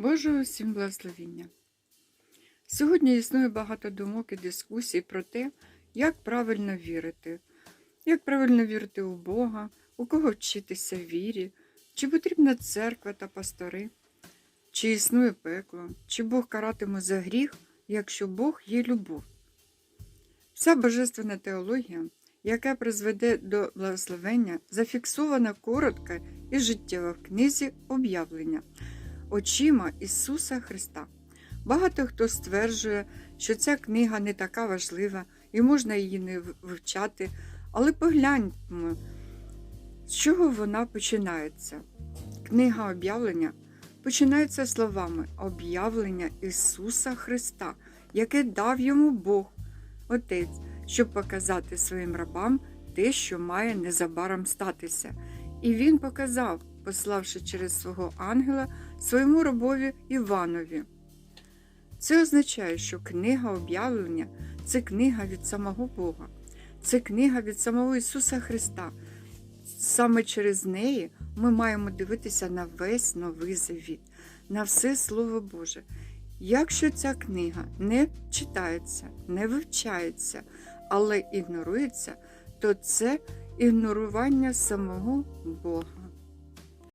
Божого всім благословіння. Сьогодні існує багато думок і дискусій про те, як правильно вірити, як правильно вірити у Бога, у кого вчитися вірі, чи потрібна церква та пастори, чи існує пекло, чи Бог каратиме за гріх, якщо Бог є любов. Вся божественна теологія, яка призведе до благословення, зафіксована коротко і життєво в книзі об'явлення очима Ісуса Христа. Багато хто стверджує, що ця книга не така важлива і можна її не вивчати, але погляньмо, з чого вона починається. Книга об'явлення починається словами об'явлення Ісуса Христа, яке дав йому Бог, Отець, щоб показати своїм рабам те, що має незабаром статися. І Він показав, пославши через свого ангела своєму рабові Іванові. Це означає, що книга об'явлення це книга від самого Бога, це книга від самого Ісуса Христа. Саме через неї ми маємо дивитися на весь новий завіт, на все Слово Боже. Якщо ця книга не читається, не вивчається, але ігнорується, то це ігнорування самого Бога.